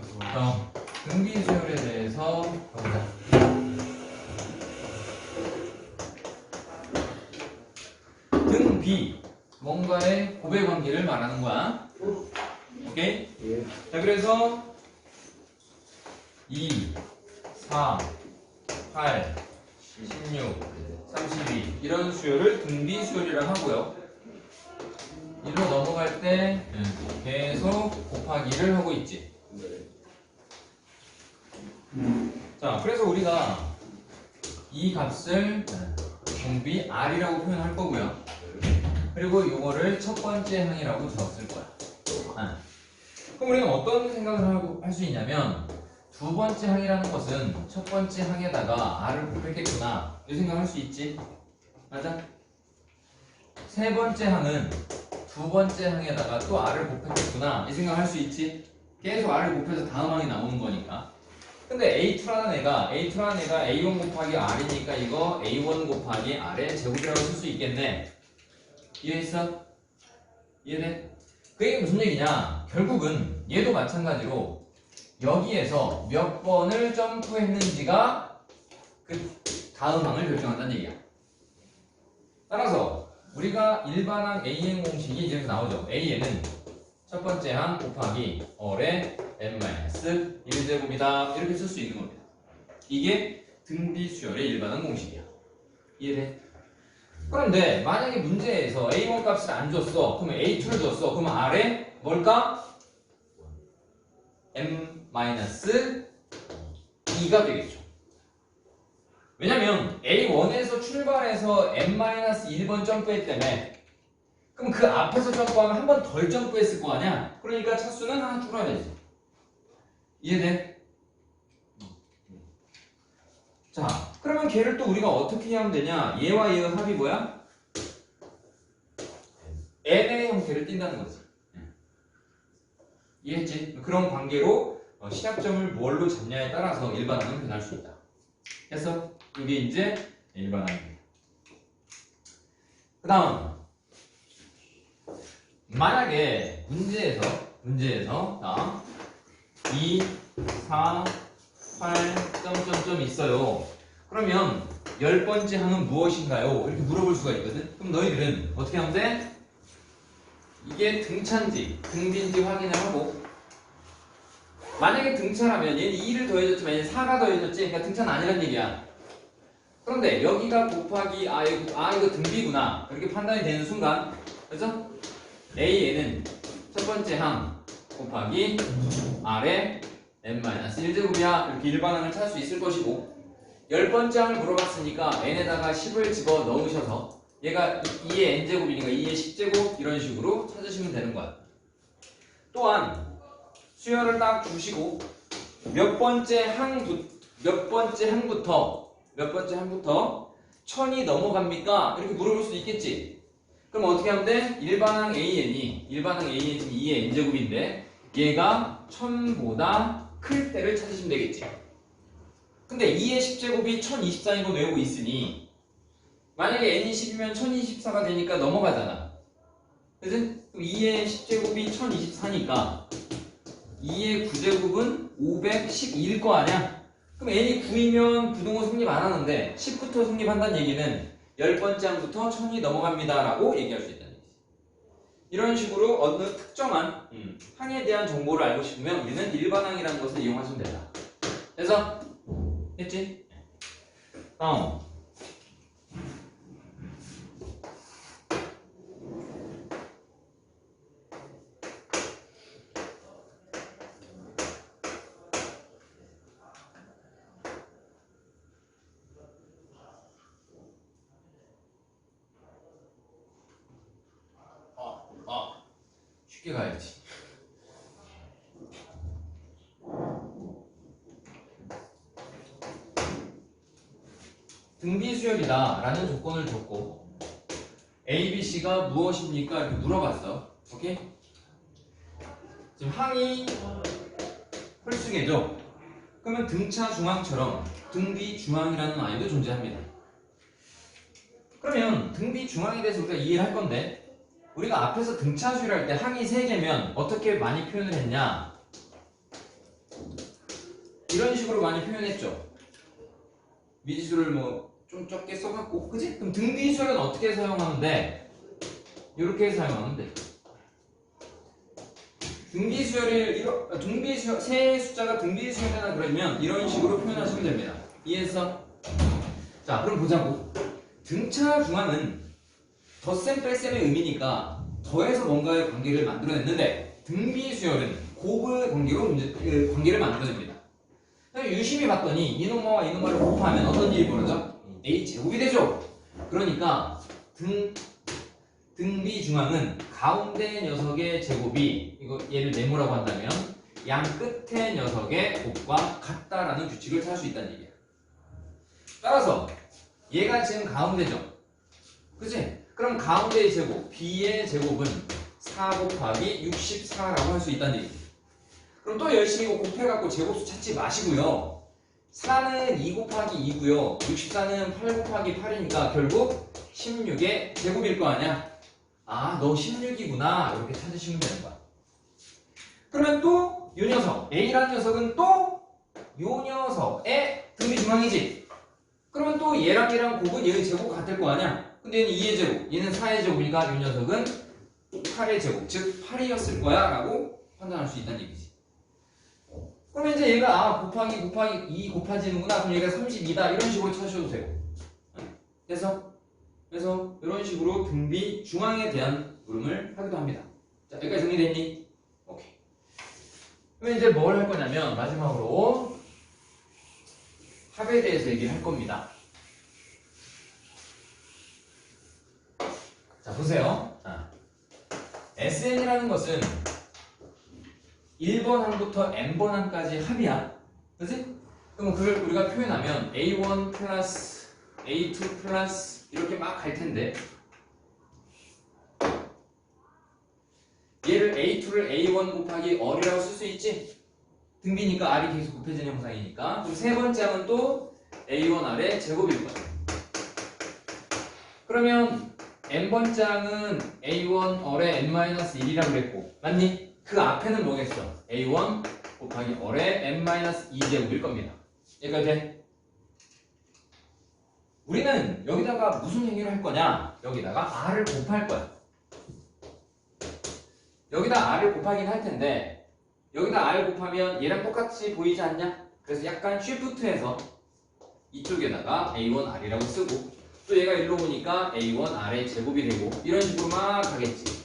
그럼 등비 수열에 대해서 보자. 등비 뭔가의 고배 관계를 말하는 거야. 오케이? 예. 자 그래서 2, 4, 8, 16, 32 이런 수열을 등비 수열이라고 하고요. 이로 넘어갈 때 계속 곱하기를 하고 있지. 네. 자, 그래서 우리가 이 값을 등비 r이라고 표현할 거고요. 그리고 이거를 첫 번째 항이라고 적었을 거야. 아. 그럼 우리는 어떤 생각을 할수 있냐면 두 번째 항이라는 것은 첫 번째 항에다가 r을 곱했겠구나 이 생각할 수 있지. 맞아? 세 번째 항은 두 번째 항에다가 또 r을 곱했겠구나 이 생각할 수 있지. 계속 r을 곱해서 다음 항이 나오는 거니까. 근데 A2라는 애가 A2라는 애가 A1 곱하기 R이니까 이거 A1 곱하기 R의 제곱이라고 쓸 수 있겠네. 이해했어? 이해돼? 그게 무슨 얘기냐? 결국은 얘도 마찬가지로 여기에서 몇 번을 점프했는지가 그 다음 항을 결정한다는 얘기야. 따라서 우리가 일반항 AN 공식이 이렇게 나오죠. AN은 첫 번째 항 곱하기 어의 n-1 제곱이다 이렇게 쓸 수 있는 겁니다. 이게 등비 수열의 일반항 공식이야. 이해돼? 그런데 만약에 문제에서 A1 값을 안 줬어. 그러면 A2를 줬어. 그러면 R에 뭘까? n-2가 되겠죠. 왜냐면 A1에서 출발해서 n-1번 점프했다며 그럼 그 앞에서 점프하면 한 번 덜 점프했을 거 아니야? 그러니까 차수는 하나 줄어야 되지. 이해돼? 자, 그러면 걔를 또 우리가 어떻게 하면 되냐? 얘와 얘의 합이 뭐야? n의 형태를 띈다는 거지. 이해했지? 그런 관계로 어, 시작점을 뭘로 잡냐에 따라서 일반항은 변할 수 있다. 됐어? 이게 이제 일반항입니다. 그 다음 만약에 문제에서 문제에서 자, 2, 4, 8, 점점점 있어요. 그러면 열 번째 항은 무엇인가요? 이렇게 물어볼 수가 있거든. 그럼 너희들은 어떻게 하면 돼? 이게 등차인지 등비인지 확인을 하고 만약에 등차라면 얘는 2를 더해줬지만 얘는 4가 더해졌지 그러니까 등차는 아니란 얘기야. 그런데 여기가 곱하기 아 이거, 아 이거 등비구나 이렇게 판단이 되는 순간 그래서 A에는 첫 번째 항 곱하기 R에 n-1제곱이야. 이렇게 일반항을 찾을 수 있을 것이고 열 번째 항을 물어봤으니까 n에다가 10을 집어 넣으셔서 얘가 2의 n제곱이니까 2의 10제곱 이런 식으로 찾으시면 되는 거야. 또한 수열을 딱 주시고 몇 번째 항부 몇 번째 항부터 몇 번째 항부터 천이 넘어갑니까? 이렇게 물어볼 수도 있겠지 그럼 어떻게 하면 돼? 일반항 AN이 일반항 AN이 지금 2의 n제곱인데 얘가 1000보다 클 때를 찾으시면 되겠지. 근데 2의 10제곱이 1024인 거 외우고 있으니 만약에 n이 10이면 1024가 되니까 넘어가잖아. 그래서 2의 10제곱이 1024니까 2의 9제곱은 512일 거 아니야? 그럼 n이 9이면 부동호 성립 안 하는데 10부터 성립한다는 얘기는 열 번째 항부터 1000이 넘어갑니다 라고 얘기할 수 있다는 얘기지. 이런 식으로 어느 특정한 음, 항에 대한 정보를 알고 싶으면 우리는 일반항이라는 것을 이용하시면 된다. 그래서 했지? 다음 아, 아, 쉽게 가야지. 등비수열이다 라는 조건을 줬고 A, B, C가 무엇입니까? 이렇게 물어봤어. 오케이? 지금 항이 홀수계죠? 그러면 등차 중앙처럼 등비 중앙이라는 아이도 존재합니다. 그러면 등비 중앙에 대해서 우리가 이해를 할 건데 우리가 앞에서 등차수를 할 때 항이 3개면 어떻게 많이 표현을 했냐? 이런 식으로 많이 표현했죠. 미지수를 뭐 좀 적게 써갖고, 그지? 그럼 등비수열은 어떻게 사용하는데? 이렇게 사용하면 돼. 등비수열을 아, 등비수열 세 숫자가 등비수열이나 그러면 이런 식으로 표현하시면 됩니다. 이해했어? 자, 그럼 보자고. 등차 중앙은 덧셈 뺄셈의 의미니까 더해서 뭔가의 관계를 만들어냈는데 등비수열은 곱의 관계로 문제, 그 관계를 만들어냅니다. 유심히 봤더니 이놈과 이놈과를 곱하면 어떤 일이 벌어져? a 제곱이 되죠. 그러니까 등 등비 중앙은 가운데 녀석의 제곱이 이거 얘를 네모라고 한다면 양 끝의 녀석의 곱과 같다라는 규칙을 찾을 수 있다는 얘기야. 따라서 얘가 지금 가운데죠. 그치? 그럼 가운데의 제곱, b의 제곱은 4 곱하기 64라고 할 수 있다는 얘기. 그럼 또 열심히 곱해갖고 제곱수 찾지 마시고요. 4는 2 곱하기 2고요. 64는 8 곱하기 8이니까 결국 16의 제곱일 거 아니야? 아, 너 16이구나. 이렇게 찾으시면 되는 거야. 그러면 또 이 녀석, A라는 녀석은 또 이 녀석의 등비 중앙이지. 그러면 또 얘랑 얘랑 곱은 얘의 제곱 같을 거 아니야? 근데 얘는 2의 제곱, 얘는 4의 제곱이니까 이 녀석은 8의 제곱, 즉 8이었을 거야 라고 판단할 수 있다는 얘기지. 그러면 이제 얘가 아 곱하기 곱하기 2 곱해지는구나. 그럼 얘가 32다. 이런 식으로 찾으셔도 되고 그래서 그래서 이런 식으로 등비 중앙에 대한 물음을 하기도 합니다. 자 여기까지 정리됐니? 오케이. 그럼 이제 뭘 할 거냐면 마지막으로 합에 대해서 얘기를 할 겁니다 자 보세요 자, SN이라는 것은 1번 항부터 n번 항까지 합이야. 그지? 그럼 그걸 우리가 표현하면 a1 플러스 a2 플러스 이렇게 막 갈 텐데 얘를 a2를 a1 곱하기 r이라고 쓸 수 있지? 등비니까 r이 계속 곱해지는 형상이니까 그럼 세 번째 항은 또 a1 r의 제곱일 거야. 그러면 n번째 항은 a1 r의 n-1이라고 그랬고 맞니? 그 앞에는 뭐겠어? a1 곱하기 얼의 n-2제곱일 겁니다. 여기까지 돼? 우리는 여기다가 무슨 행위를 할 거냐? 여기다가 r을 곱할 거야. 여기다 r을 곱하긴 할 텐데 여기다 r 곱하면 얘랑 똑같이 보이지 않냐? 그래서 약간 쉬프트해서 이쪽에다가 a1r이라고 쓰고 또 얘가 일로 오니까 a1r의 제곱이 되고 이런 식으로 막 가겠지.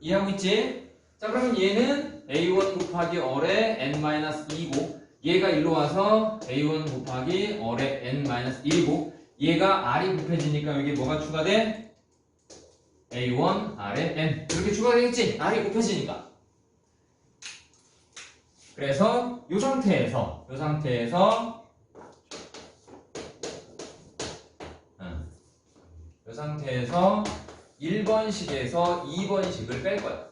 이해하고 있지? 자 그러면 얘는 a1 곱하기 얼의 n-2고 얘가 일로 와서 a1 곱하기 얼의 n-1이고 얘가 r이 곱해지니까 여기 뭐가 추가돼? a1 r의 n 이렇게 추가되겠지? r이 곱해지니까 그래서 이 상태에서 이 상태에서 이 상태에서 1번식에서 2번식을 뺄 거야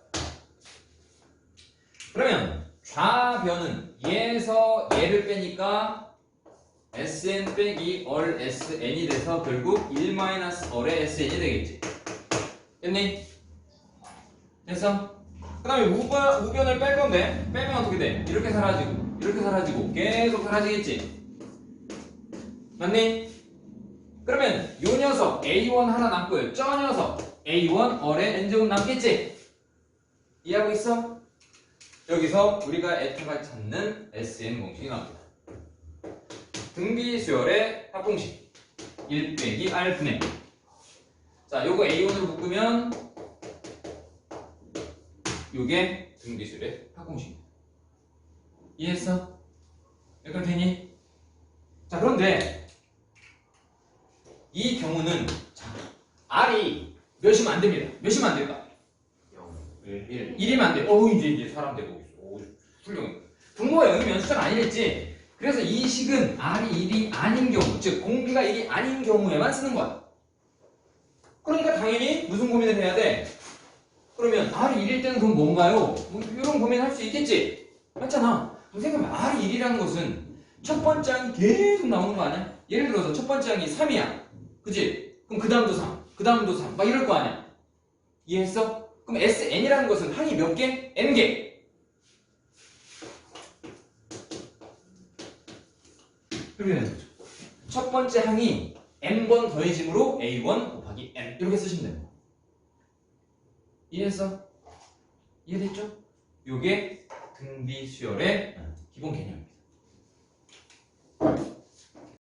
그러면 좌변은 얘에서 얘를 빼니까 sn 빼기 얼 sn이 돼서 결국 1 얼의 sn이 되겠지. 됐니? 됐어? 그 다음에 우변, 우변을 뺄 건데 빼면 어떻게 돼? 이렇게 사라지고 이렇게 사라지고 계속 사라지겠지. 맞니? 그러면 요 녀석 a1 하나 남고요. 저 녀석 a1 얼의 n제곱 남겠지? 이해하고 있어? 여기서 우리가 에타가 찾는 SN 공식이 나옵니다. 등비 수열의 합공식 1 빼기 R 분의 자, 요거 A1으로 묶으면 요게 등비 수열의 합공식입니다. 이해했어? 여기까지 되니? 자, 그런데 이 경우는 자, R이 몇이면 안 됩니다. 몇이면 안 될까? 1, 1이면 안 돼. 어우, 이제, 이제 사람 되고 있어. 오, 훌륭해. 분모가 0이면 숫자가 아니랬지. 그래서 이 식은 R이 1이 아닌 경우, 즉, 공비가 1이 아닌 경우에만 쓰는 거야. 그러니까 당연히 무슨 고민을 해야 돼? 그러면 R이 1일 때는 그럼 뭔가요? 뭐, 이런 고민 할 수 있겠지? 맞잖아. 선생님, R이 1이라는 것은 첫 번째 항이 계속 나오는 거 아니야? 예를 들어서 첫 번째 항이 3이야. 그지? 그럼 그 다음도 3, 그 다음도 3, 막 이럴 거 아니야? 이해했어? 그럼 SN이라는 것은 항이 몇 개? N개. 이렇게 되는 거죠. 첫 번째 항이 n번 더해짐으로 a1 곱하기 n 이렇게 쓰시면 됩니다. 이해했어? 이해됐죠? 요게 등비 수열의 기본 개념입니다.